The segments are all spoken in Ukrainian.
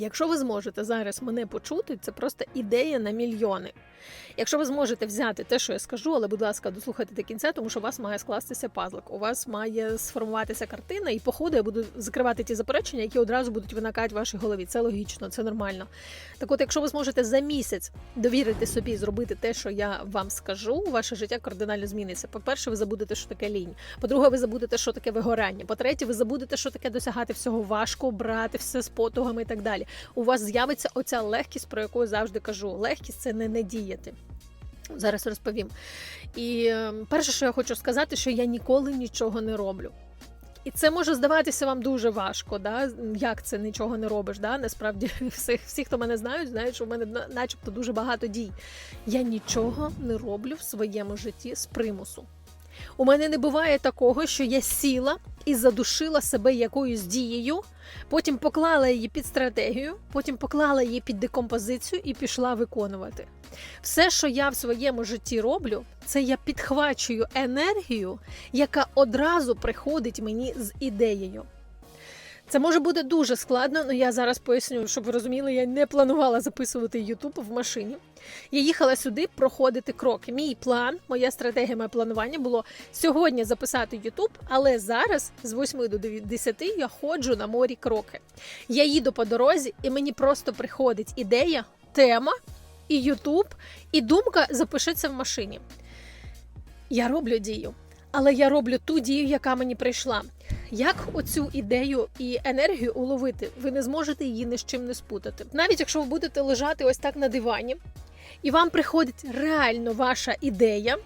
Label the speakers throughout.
Speaker 1: Якщо ви зможете зараз мене почути, це просто ідея на мільйони. Якщо ви зможете взяти те, що я скажу, але, будь ласка, дослухайте до кінця, тому що у вас має скластися пазлик, у вас має сформуватися картина, і по ходу я буду закривати ті заперечення, які одразу будуть виникати в вашій голові. Це логічно, це нормально. Так от, якщо ви зможете за місяць довірити собі зробити те, що я вам скажу, ваше життя кардинально зміниться. По-перше, ви забудете, що таке лінь. По-друге, ви забудете, що таке вигорання. По-третє, ви забудете, що таке досягати всього важко, брати все з потугами і так далі. У вас з'явиться оця легкість, про яку я завжди кажу. Легкість це не не діяти. Зараз розповім. І е, перше, що я хочу сказати, що я ніколи нічого не роблю. І це може здаватися вам дуже важко, да? як це нічого не робиш. Да? Насправді, всі, всі, хто мене знають, знають, що в мене начебто дуже багато дій. Я нічого не роблю в своєму житті з примусу. У мене не буває такого, що я сіла і задушила себе якоюсь дією, потім поклала її під стратегію, потім поклала її під декомпозицію і пішла виконувати. Все, що я в своєму житті роблю, це я підхвачую енергію, яка одразу приходить мені з ідеєю. Це може бути дуже складно, але я зараз поясню, щоб ви розуміли, я не планувала записувати Ютуб в машині. Я їхала сюди проходити кроки. Мій план, моя стратегія, моє планування було сьогодні записати Ютуб, але зараз з 8 до 10 я ходжу на морі кроки. Я їду по дорозі, і мені просто приходить ідея, тема і Ютуб, і думка запишеться в машині. Я роблю дію, але я роблю ту дію, яка мені прийшла. Як оцю ідею і енергію уловити? Ви не зможете її ні з чим не спутати. Навіть якщо ви будете лежати ось так на дивані, і вам приходить реально ваша ідея.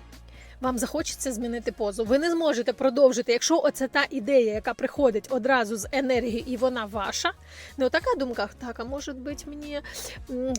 Speaker 1: Вам захочеться змінити позу. Ви не зможете продовжити, якщо оце та ідея, яка приходить одразу з енергії, і вона ваша. Не отака думка, так, а може бути мені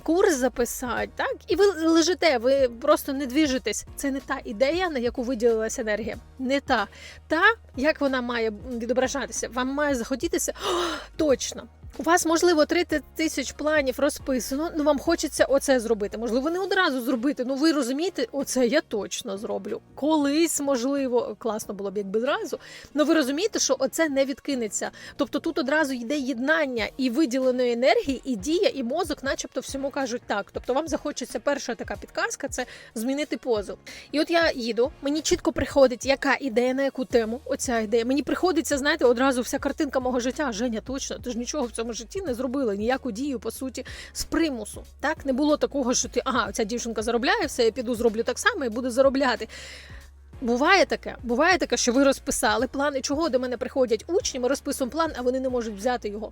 Speaker 1: курс записати, так? І ви лежите, ви просто не двіжитесь. Це не та ідея, на яку виділилася енергія. Не та. Та, як вона має відображатися, вам має захотітися «О, точно. У вас, можливо, 30 тисяч планів розписано, ну вам хочеться оце зробити. Можливо, не одразу зробити. Ну ви розумієте, оце я точно зроблю. Колись, можливо, класно було б якби зразу. Ну ви розумієте, що оце не відкинеться. Тобто тут одразу йде єднання і виділеної енергії, і дія, і мозок, начебто, всьому кажуть так. Тобто вам захочеться перша така підказка це змінити позу. І от я їду, мені чітко приходить, яка ідея, на яку тему оця ідея. Мені приходиться, знаєте, одразу вся картинка мого життя. Женя, точно, ти ж нічого в цьому житті не зробила, ніяку дію, по суті, з примусу. Так не було такого, що ти ага, ця дівчинка заробляє, все, я піду зроблю так само і буду заробляти. Буває таке, буває таке, що ви розписали план, і чого до мене приходять учні, ми розписуємо план, а вони не можуть взяти його.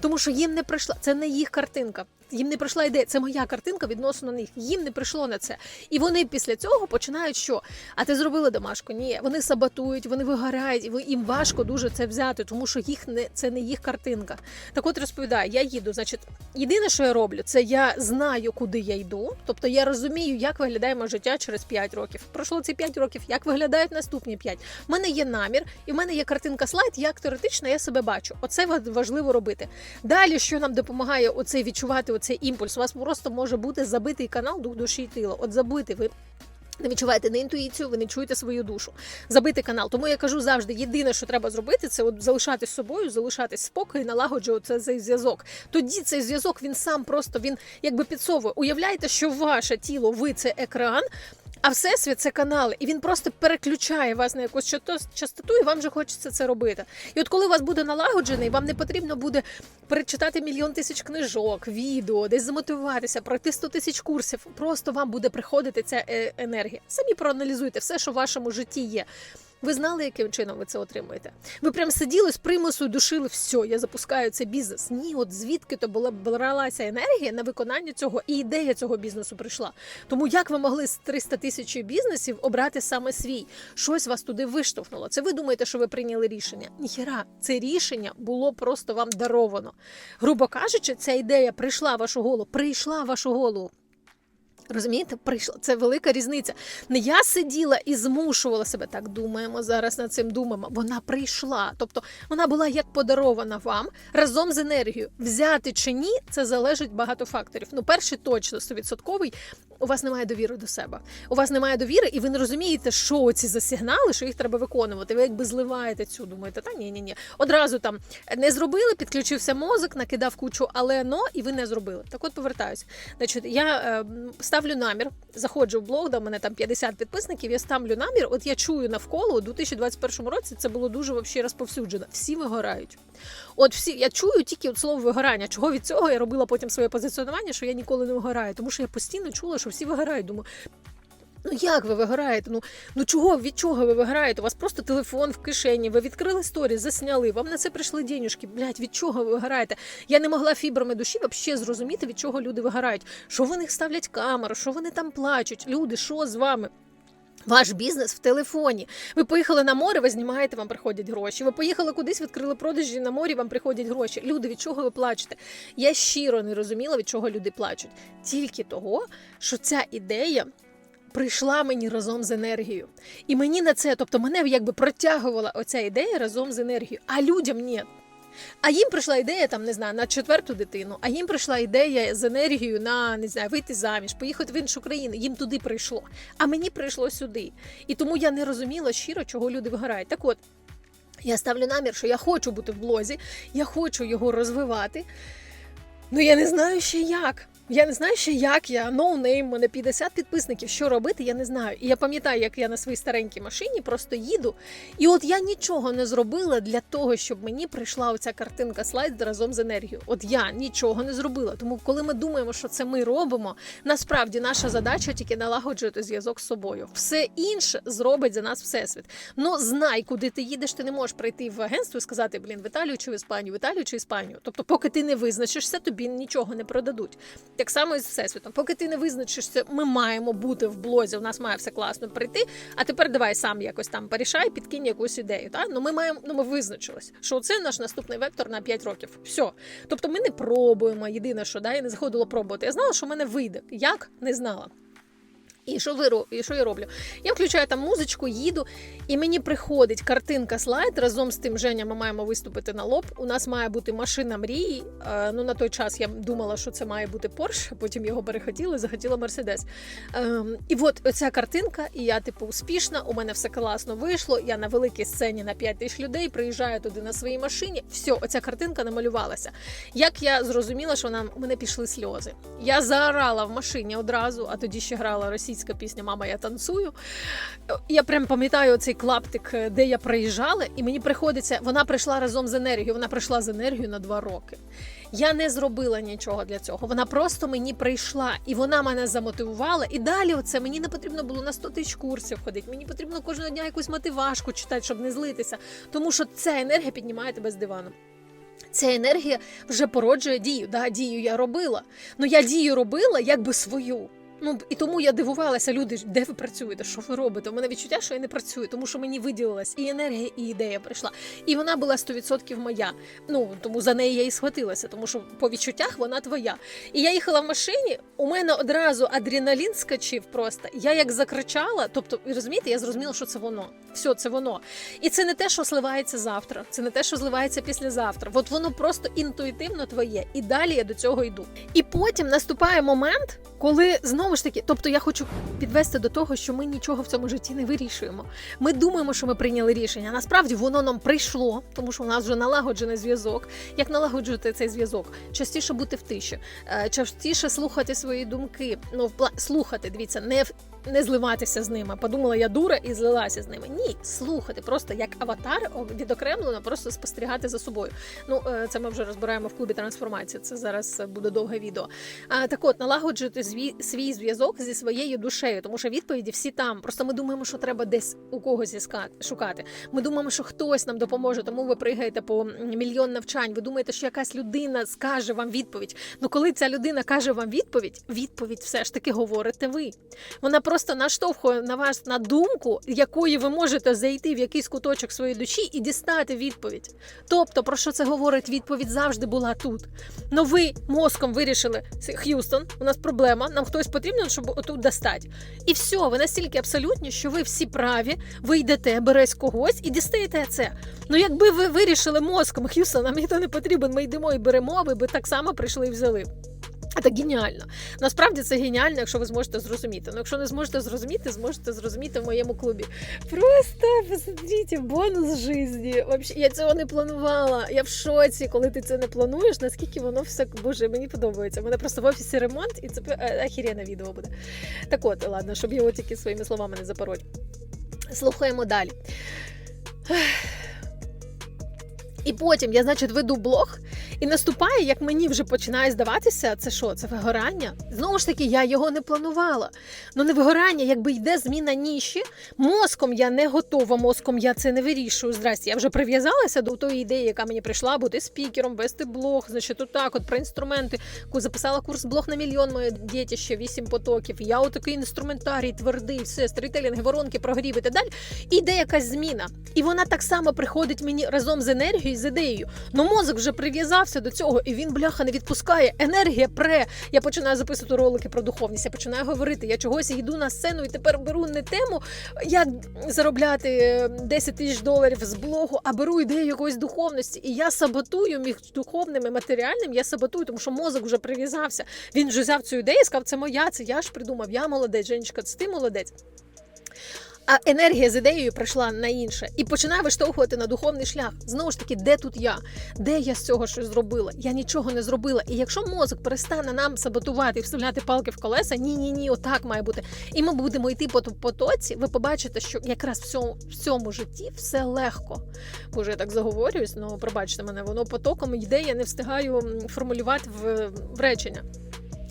Speaker 1: Тому що їм не прийшла, це не їх картинка. Їм не прийшла ідея, це моя картинка відносно них. Їм не прийшло на це. І вони після цього починають що? А ти зробила домашку? Ні, вони саботують, вони вигорають, і їм важко дуже це взяти, тому що їх не це не їх картинка. Так от розповідаю, я їду. Значить, єдине, що я роблю, це я знаю, куди я йду. Тобто я розумію, як виглядає моє життя через 5 років. Пройшло ці 5 років, як виглядають наступні 5. У мене є намір, і в мене є картинка слайд, як теоретично я себе бачу. Оце важливо робити. Далі, що нам допомагає оцей відчувати оцей імпульс? У вас просто може бути забитий канал дух душі і тіла. От забити ви. Не відчуваєте не інтуїцію, ви не чуєте свою душу. Забити канал. Тому я кажу завжди: єдине, що треба зробити, це от залишатись собою, залишатись спокій, налагоджувати цей зв'язок. Тоді цей зв'язок він сам просто він якби підсовує. Уявляєте, що ваше тіло, ви це екран. А всесвіт це канали, і він просто переключає вас на якусь частоту, і вам вже хочеться це робити. І от коли у вас буде налагоджений, вам не потрібно буде перечитати мільйон тисяч книжок, відео, десь замотивуватися, пройти 100 тисяч курсів. Просто вам буде приходити ця е, енергія. Самі проаналізуйте все, що в вашому житті є. Ви знали, яким чином ви це отримуєте? Ви прям сиділи з примусу, душили все, я запускаю цей бізнес. Ні, от звідки то була бралася енергія на виконання цього, і ідея цього бізнесу прийшла. Тому як ви могли з 300 тисяч бізнесів обрати саме свій? Щось вас туди виштовхнуло. Це ви думаєте, що ви прийняли рішення? Ніхера, це рішення було просто вам даровано. Грубо кажучи, ця ідея прийшла в вашу голову, прийшла в вашу голову. Розумієте, прийшла це велика різниця. Не я сиділа і змушувала себе так. Думаємо зараз над цим думаємо. Вона прийшла. Тобто вона була як подарована вам разом з енергією. Взяти чи ні, це залежить багато факторів. Ну, перший точно стовідсотковий. У вас немає довіри до себе. У вас немає довіри, і ви не розумієте, що ці за сигнали, що їх треба виконувати. Ви якби зливаєте цю, думаєте, та ні, ні, ні. Одразу там не зробили, підключився мозок, накидав кучу але но, і ви не зробили. Так от повертаюся. Значить, я е, ставлю намір, заходжу в блог, де в мене там 50 підписників. Я ставлю намір. От я чую навколо у 2021 році це було дуже вообще розповсюджено. Всі вигорають. От всі я чую тільки от слово вигорання. Чого від цього я робила потім своє позиціонування, що я ніколи не вигораю, тому що я постійно чула, що всі вигорають. Думаю, Ну як ви вигораєте? Ну ну чого від чого ви виграєте? У вас просто телефон в кишені. Ви відкрили сторі, засняли. Вам на це прийшли денюжки. Блять, від чого ви виграєте? Я не могла фібрами душі взагалі зрозуміти, від чого люди вигорають. Що вони ставлять камеру, що вони там плачуть? Люди, що з вами? Ваш бізнес в телефоні. Ви поїхали на море, ви знімаєте, вам приходять гроші. Ви поїхали кудись, відкрили продажі на морі, вам приходять гроші. Люди, від чого ви плачете? Я щиро не розуміла, від чого люди плачуть. Тільки того, що ця ідея прийшла мені разом з енергією. І мені на це, тобто мене якби протягувала оця ідея разом з енергією, а людям ні. А їм прийшла ідея там, не знаю, на четверту дитину, а їм прийшла ідея з енергією на не знаю, вийти заміж, поїхати в іншу країну. Їм туди прийшло. А мені прийшло сюди. І тому я не розуміла щиро, чого люди вигорають. Так от, я ставлю намір, що я хочу бути в блозі, я хочу його розвивати. Ну я не знаю ще як. Я не знаю ще як я ноунейм, мене 50 підписників. Що робити, я не знаю. І я пам'ятаю, як я на своїй старенькій машині просто їду. І от я нічого не зробила для того, щоб мені прийшла оця картинка слайд разом з енергією. От я нічого не зробила. Тому, коли ми думаємо, що це ми робимо, насправді наша задача тільки налагоджувати зв'язок з собою. Все інше зробить за нас всесвіт. Ну знай, куди ти їдеш, ти не можеш прийти в агентство і сказати, блін, в Італію чи в Іспанію, в Італію чи Іспанію. Тобто, поки ти не визначишся, тобі нічого не продадуть. Так само і з всесвітом. Поки ти не визначишся, ми маємо бути в блозі. У нас має все класно прийти. А тепер давай сам якось там порішай, підкинь якусь ідею. Та? Ну ми маємо, ну ми визначились, що це наш наступний вектор на 5 років. Все. Тобто ми не пробуємо. Єдине, що да, я не заходила пробувати. Я знала, що в мене вийде. Як не знала. І що ви і що я роблю? Я включаю там музичку, їду, і мені приходить картинка слайд разом з тим Женя. Ми маємо виступити на лоб. У нас має бути машина мрії. Е, ну на той час я думала, що це має бути Порш, потім його перехотіли, захотіла Мерседес. Ем, і от оця картинка, і я типу успішна. У мене все класно вийшло. Я на великій сцені на 5 тисяч людей приїжджаю туди на своїй машині. Все, оця картинка намалювалася. Як я зрозуміла, що у мене пішли сльози. Я заорала в машині одразу, а тоді ще грала російська пісня Мама, я танцюю. Я прям пам'ятаю цей клаптик, е, де я приїжджала, і мені приходиться. Вона прийшла разом з енергією. Вона прийшла з енергією на два роки. Я не зробила нічого для цього. Вона просто мені прийшла, і вона мене замотивувала. І далі оце мені не потрібно було на 100 тисяч курсів ходити. Мені потрібно кожного дня якусь мотивашку читати, щоб не злитися. Тому що ця енергія піднімає тебе з дивану. Ця енергія вже породжує дію. Да, дію я робила. Ну я дію робила якби свою. Ну і тому я дивувалася, люди, де ви працюєте? Що ви робите? У мене відчуття, що я не працюю, тому що мені виділилась і енергія, і ідея прийшла. І вона була 100% моя. Ну тому за неї я і схватилася, тому що по відчуттях вона твоя. І я їхала в машині. У мене одразу адреналін скачив просто. Я як закричала, тобто, розумієте, я зрозуміла, що це воно. Все, це воно. І це не те, що зливається завтра, це не те, що зливається післязавтра. От воно просто інтуїтивно твоє. І далі я до цього йду. І потім наступає момент, коли знову ж таки, тобто я хочу підвести до того, що ми нічого в цьому житті не вирішуємо. Ми думаємо, що ми прийняли рішення. Насправді воно нам прийшло, тому що у нас вже налагоджений зв'язок. Як налагоджувати цей зв'язок? Частіше бути в тиші, е, частіше слухати свої думки. Ну, слухати, дивіться, не не зливатися з ними. Подумала, я дура і злилася з ними. Ні, слухати, просто як аватар відокремлено, просто спостерігати за собою. Ну, е, це ми вже розбираємо в клубі трансформації. Це зараз буде довге відео. А так от налагоджувати свій зв'язок зі своєю душею, тому що відповіді всі там. Просто ми думаємо, що треба десь у когось шукати. Ми думаємо, що хтось нам допоможе, тому ви пригаєте по мільйон навчань. Ви думаєте, що якась людина скаже вам відповідь. Ну коли ця людина каже вам відповідь, відповідь все ж таки говорите ви. Вона просто наштовхую на вас на думку, якої ви можете зайти в якийсь куточок своєї душі і дістати відповідь. Тобто, про що це говорить? Відповідь завжди була тут. Ну ви мозком вирішили Х'юстон, у нас проблема, нам хтось потрібен, щоб отут достати. І все, ви настільки абсолютні, що ви всі праві, ви йдете, бересь когось і дістаєте це. Ну, якби ви вирішили мозком, Х'юстон, нам ніхто не потрібен, ми йдемо і беремо, ви би так само прийшли і взяли. Це геніально. Насправді це геніально, якщо ви зможете зрозуміти. Ну, якщо не зможете зрозуміти, зможете зрозуміти в моєму клубі. Просто посмотрите, бонус житті. Вообще, я цього не планувала. Я в шоці, коли ти це не плануєш, наскільки воно все боже, мені подобається. У мене просто в офісі ремонт, і це е, ахірєне відео буде. Так от, ладно, щоб його тільки своїми словами не запороть. Слухаємо далі. І потім я, значить, веду блог, і наступає, як мені вже починає здаватися, це що? Це вигорання? Знову ж таки, я його не планувала. Ну не вигорання, якби йде зміна ніші. Мозком я не готова, мозком я це не вирішую. Здрасте, я вже прив'язалася до тої ідеї, яка мені прийшла бути спікером, вести блог. Значить, отак, от про інструменти. Записала курс блог на мільйон моє дітище, вісім потоків. Я отакий інструментарій, твердий, все, стрітелінги, воронки, прогрів і так далі. І йде якась зміна. І вона так само приходить мені разом з енергією, з ідеєю. Ну мозок вже прив'язався до цього, і він бляха не відпускає. Енергія пре. Я починаю записувати ролики про духовність. Я починаю говорити. Я чогось йду на сцену і тепер беру не тему, як заробляти е, 10 тисяч доларів з блогу, а беру ідею якоїсь духовності. І я саботую між духовним і матеріальним. Я саботую, тому що мозок вже прив'язався. Він вже взяв цю ідею і сказав, це моя, це я ж придумав. Я молодець, Женечка, це ти молодець. А енергія з ідеєю прийшла на інше і починає виштовхувати на духовний шлях. Знову ж таки, де тут я? Де я з цього щось зробила? Я нічого не зробила. І якщо мозок перестане нам саботувати і вставляти палки в колеса, ні, ні, ні, отак має бути. І ми будемо йти по потоці. Ви побачите, що якраз в цьому, в цьому житті все легко. Боже, я так заговорююсь, ну пробачте мене, воно потоком йде. Я не встигаю формулювати в, в речення.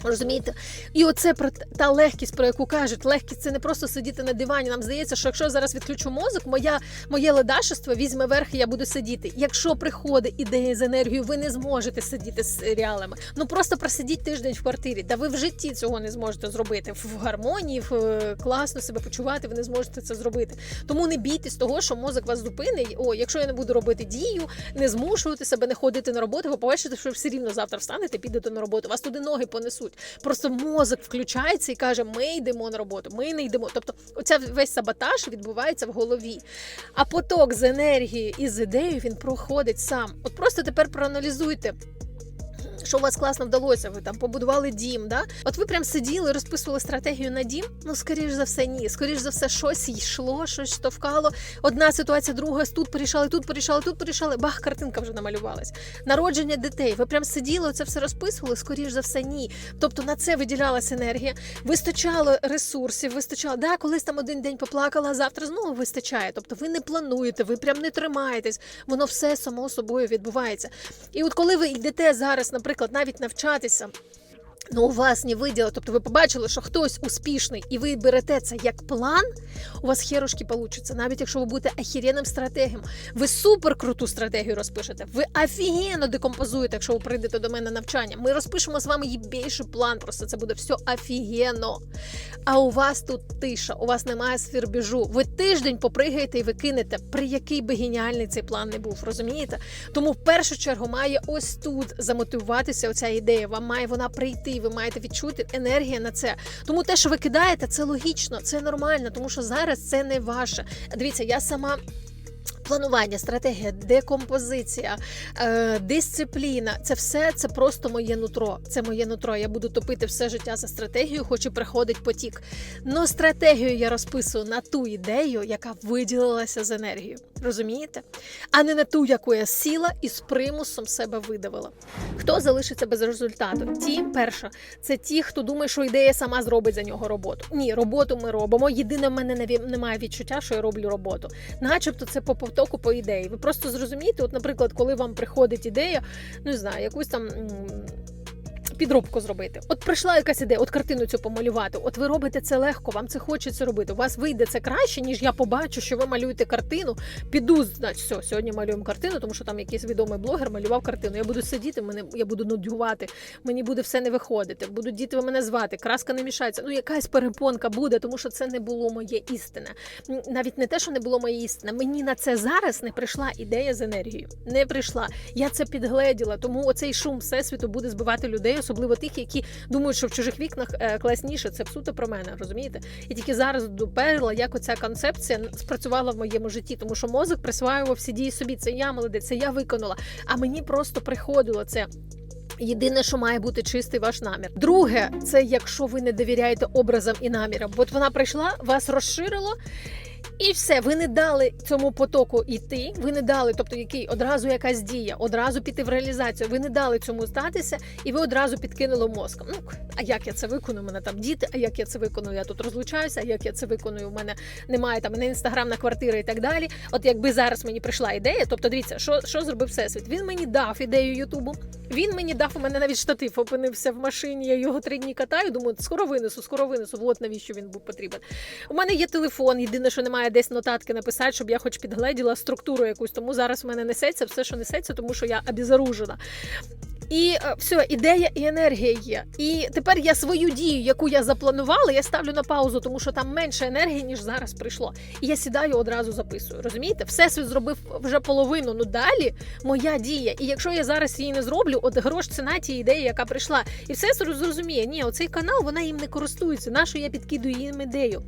Speaker 1: Розумієте? І оце про та легкість, про яку кажуть, легкість це не просто сидіти на дивані. Нам здається, що якщо я зараз відключу мозок, моя моє ледашество візьме верх, і я буду сидіти. Якщо приходить ідея з енергією, ви не зможете сидіти з серіалами. Ну просто просидіть тиждень в квартирі. Та ви в житті цього не зможете зробити. В гармонії, в е, класно себе почувати, ви не зможете це зробити. Тому не бійтесь того, що мозок вас зупинить. О, якщо я не буду робити дію, не змушувати себе, не ходити на роботу, ви побачите, що все рівно завтра встанете, підете на роботу. Вас туди ноги понесуть. Просто мозок включається і каже: ми йдемо на роботу, ми не йдемо. Тобто, оця весь саботаж відбувається в голові. А поток з енергії і з ідеєю він проходить сам. От просто тепер проаналізуйте. Що у вас класно вдалося? Ви там побудували дім, да? От ви прям сиділи, розписували стратегію на дім. Ну, скоріш за все, ні. Скоріш за все, щось йшло, щось штовхало. Одна ситуація, друга тут порішали, тут порішали, тут порішали. Бах, картинка вже намалювалась. Народження дітей. Ви прям сиділи, це все розписували. Скоріш за все, ні. Тобто на це виділялася енергія. Вистачало ресурсів, вистачало. Да, колись там один день поплакала, а завтра знову вистачає. Тобто ви не плануєте, ви прям не тримаєтесь. Воно все само собою відбувається. І от коли ви йдете зараз, наприклад, навіть навчатися. Ну, у вас не виділо, тобто ви побачили, що хтось успішний, і ви берете це як план, у вас херушки получаться. Навіть якщо ви будете ахіренним стратегом, ви супер круту стратегію розпишете. Ви офігенно декомпозуєте, якщо ви прийдете до мене на навчання. Ми розпишемо з вами більший план, просто це буде все офігенно. А у вас тут тиша, у вас немає свірбіжу. Ви тиждень попригаєте і ви кинете, при який би геніальний цей план не був, розумієте? Тому в першу чергу має ось тут замотивуватися оця ідея. Вам має вона прийти. Ви маєте відчути енергія на це. Тому те, що ви кидаєте, це логічно, це нормально, тому що зараз це не ваше. Дивіться, я сама. Планування, стратегія, декомпозиція, е, дисципліна це все це просто моє нутро. Це моє нутро. Я буду топити все життя за стратегію, хоч і приходить потік. Но стратегію я розписую на ту ідею, яка виділилася з енергією. Розумієте? А не на ту, яку я сіла і з примусом себе видавила. Хто залишиться без результату? Ті, перша, це ті, хто думає, що ідея сама зробить за нього роботу. Ні, роботу ми робимо. Єдине, в мене немає відчуття, що я роблю роботу. Начебто це по повтоку по ідеї. Ви просто зрозумієте, от, наприклад, коли вам приходить ідея, ну не знаю, якусь там. Підробку зробити. От прийшла якась ідея, от картину цю помалювати. От ви робите це легко, вам це хочеться робити. У вас вийде це краще, ніж я побачу, що ви малюєте картину. Піду, значить, все, сьогодні малюємо картину, тому що там якийсь відомий блогер малював картину. Я буду сидіти, мене я буду нудьгувати, мені буде все не виходити. Будуть діти мене звати, краска не мішається. Ну якась перепонка буде, тому що це не було моє істине. М, Навіть не те, що не було моє істине. Мені на це зараз не прийшла ідея з енергією. Не прийшла. Я це підгледіла, тому оцей шум всесвіту буде збивати людей, особливо тих, які думають, що в чужих вікнах е, класніше. Це суто про мене, розумієте? І тільки зараз доперла, як оця концепція спрацювала в моєму житті, тому що мозок присваював всі дії собі. Це я молодець, це я виконала. А мені просто приходило це. Єдине, що має бути чистий ваш намір. Друге, це якщо ви не довіряєте образам і намірам. От вона прийшла, вас розширило. І все, ви не дали цьому потоку йти. Ви не дали, тобто який одразу якась дія, одразу піти в реалізацію. Ви не дали цьому статися, і ви одразу підкинули мозком. Ну а як я це виконую? У мене там діти, а як я це виконую? Я тут розлучаюся, а як я це виконую? У мене немає там не інстаграмна квартира і так далі. От якби зараз мені прийшла ідея, тобто дивіться, що, що зробив всесвіт? Він мені дав ідею Ютубу. Він мені дав у мене навіть штатив опинився в машині. Я його три дні катаю. Думаю, скоро винесу, скоро винесу. От навіщо він був потрібен. У мене є телефон. Єдине, що немає десь нотатки написати, щоб я хоч підгледіла структуру якусь. Тому зараз в мене несеться все, що несеться, тому що я обізоружена. І е, все, ідея і енергія є. І тепер я свою дію, яку я запланувала, я ставлю на паузу, тому що там менше енергії, ніж зараз прийшло. І я сідаю одразу записую. Розумієте? Всесвіт зробив вже половину. Ну далі моя дія. І якщо я зараз її не зроблю, от грош ціна тієї ідеї, яка прийшла, і все зрозуміє, ні, оцей канал вона їм не користується. Нащо я підкидую їм ідею?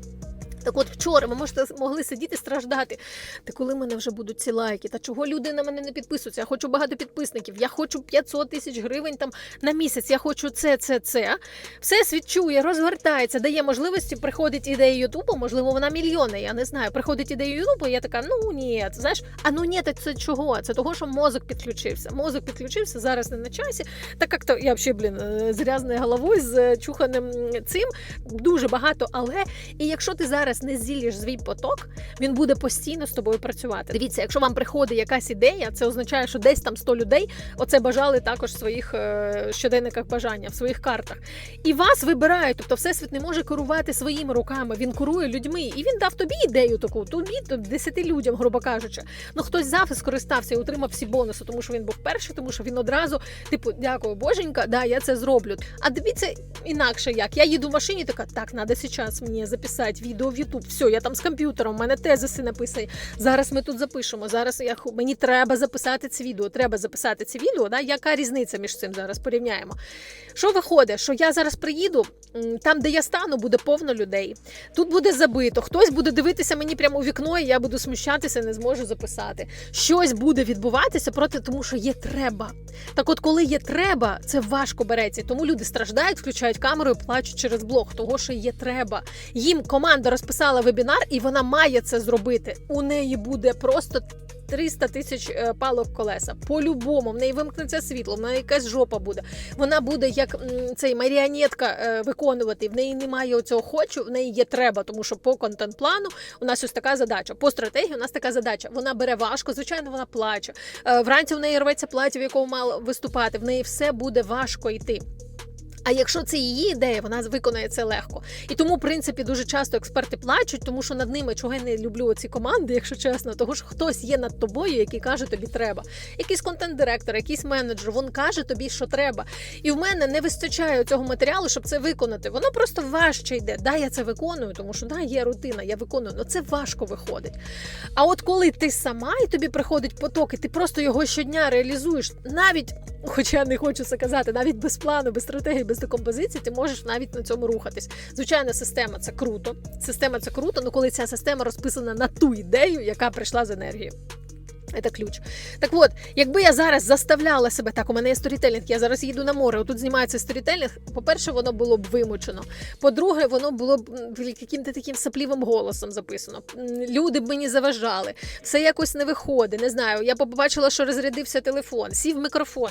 Speaker 1: Так от вчора ми можете могли сидіти страждати. Та коли в мене вже будуть ці лайки? Та чого люди на мене не підписуються? Я хочу багато підписників. Я хочу 500 тисяч гривень там на місяць. Я хочу це, це, це. Все світ чує, розгортається, дає можливості. Приходить ідея Ютубу, можливо, вона мільйони. Я не знаю. Приходить ідея Ютубу, я така, ну ні, знаєш, а ну ні, так це чого? Це того, що мозок підключився. Мозок підключився зараз не на часі. Так як то я взагалі, блін, з грязною головою, з чуханим цим дуже багато. Але і якщо ти зараз не зіліш свій поток, він буде постійно з тобою працювати. Дивіться, якщо вам приходить якась ідея, це означає, що десь там 100 людей оце бажали також в своїх е, щоденниках бажання, в своїх картах. І вас вибирають. Тобто, всесвіт не може керувати своїми руками. Він керує людьми, і він дав тобі ідею таку, тобі то 10 людям, грубо кажучи. Ну хтось і скористався і отримав всі бонуси, тому що він був перший, тому що він одразу, типу, дякую, боженька, да, я це зроблю. А дивіться інакше як. Я їду в машині, така так, треба зараз мені записати відео YouTube. Все, я там з комп'ютером, у мене тезиси написані. Зараз ми тут запишемо. Зараз я мені треба записати це відео. Треба записати це відео. Да? Яка різниця між цим зараз порівняємо? Що виходить? Що я зараз приїду, там, де я стану, буде повно людей. Тут буде забито. Хтось буде дивитися мені прямо у вікно, і я буду смущатися, не зможу записати. Щось буде відбуватися проти тому, що є треба. Так, от, коли є треба, це важко береться. Тому люди страждають, включають камеру і плачуть через блог, того що є треба. Їм команда розписала вебінар, і вона має це зробити. У неї буде просто. 300 тисяч е, палок колеса. По-любому, в неї вимкнеться світло, в неї якась жопа буде. Вона буде як цей маріонетка е, виконувати. В неї немає оцього хочу, в неї є треба, тому що по контент-плану у нас ось така задача. По стратегії у нас така задача. Вона бере важко, звичайно, вона плаче. Е, Вранці в неї рветься плаття, в якому мала виступати. В неї все буде важко йти. А якщо це її ідея, вона виконає це легко. І тому, в принципі, дуже часто експерти плачуть, тому що над ними чого я не люблю ці команди, якщо чесно, того що хтось є над тобою, який каже тобі треба. Якийсь контент-директор, якийсь менеджер, він каже тобі, що треба. І в мене не вистачає цього матеріалу, щоб це виконати. Воно просто важче йде. Да, я це виконую, тому що да, є рутина, я виконую, але це важко виходить. А от коли ти сама і тобі приходить поток, і ти просто його щодня реалізуєш, навіть, хоча я не хочу це казати, навіть без плану, без стратегії, без декомпозиції, ти можеш навіть на цьому рухатись. Звичайно, система це круто. Система це круто, але коли ця система розписана на ту ідею, яка прийшла з енергією. Це ключ. Так от, якби я зараз заставляла себе так, у мене є сторітелінг, я зараз їду на море, тут знімається сторітелінг. По-перше, воно було б вимучено. По-друге, воно було б яким-то таким саплівим голосом записано. Люди б мені заважали, все якось не виходить. Не знаю. Я побачила, що розрядився телефон, сів мікрофон.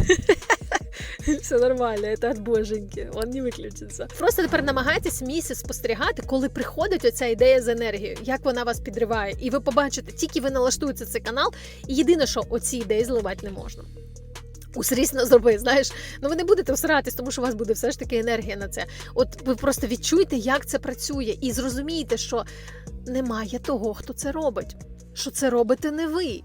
Speaker 1: Все нормально, це від боженьки, він не виключиться. Просто тепер намагайтесь місяць спостерігати, коли приходить оця ідея з енергією, як вона вас підриває. І ви побачите, тільки ви налаштуєте цей канал, і єдине, що оці ідеї зливати не можна. Усрісно зроби, знаєш, ну ви не будете всиратись, тому що у вас буде все ж таки енергія на це. От ви просто відчуйте, як це працює, і зрозумійте, що немає того, хто це робить, що це робите не ви.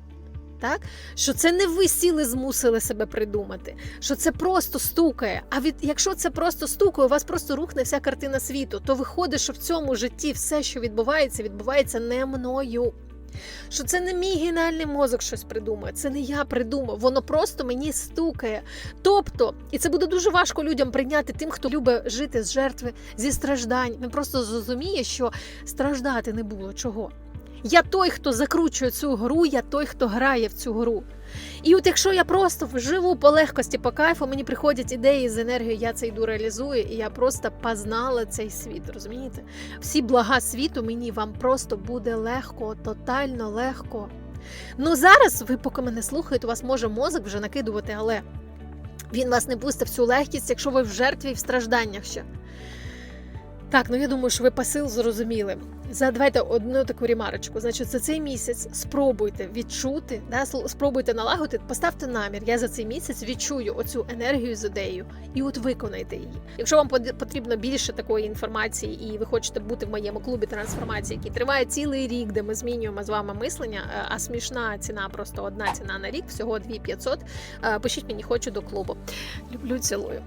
Speaker 1: Так? Що це не ви сіли, змусили себе придумати, що це просто стукає. А від якщо це просто стукає, у вас просто рухне вся картина світу, то виходить, що в цьому житті все, що відбувається, відбувається не мною. Що це не мій геніальний мозок щось придумує, це не я придумав, воно просто мені стукає. Тобто, і це буде дуже важко людям прийняти тим, хто любить жити з жертви, зі страждань. Він просто зрозуміє, що страждати не було чого. Я той, хто закручує цю гру, я той, хто грає в цю гру. І от якщо я просто живу по легкості, по кайфу, мені приходять ідеї з енергією, я це йду реалізую, і я просто познала цей світ. Розумієте? Всі блага світу мені вам просто буде легко, тотально легко. Ну зараз ви, поки мене слухаєте, у вас може мозок вже накидувати, але він вас не пустить в цю легкість, якщо ви в жертві і в стражданнях ще. Так, ну я думаю, що ви посил зрозуміли. За давайте одну таку ремарочку. Значить, за цей місяць спробуйте відчути, да, спробуйте налагодити, поставте намір. Я за цей місяць відчую оцю енергію з ідеєю, і от виконайте її. Якщо вам потрібно більше такої інформації, і ви хочете бути в моєму клубі трансформації, який триває цілий рік, де ми змінюємо з вами мислення, е, а смішна ціна просто одна ціна на рік, всього 2500, е, Пишіть мені, хочу до клубу. Люблю, цілую.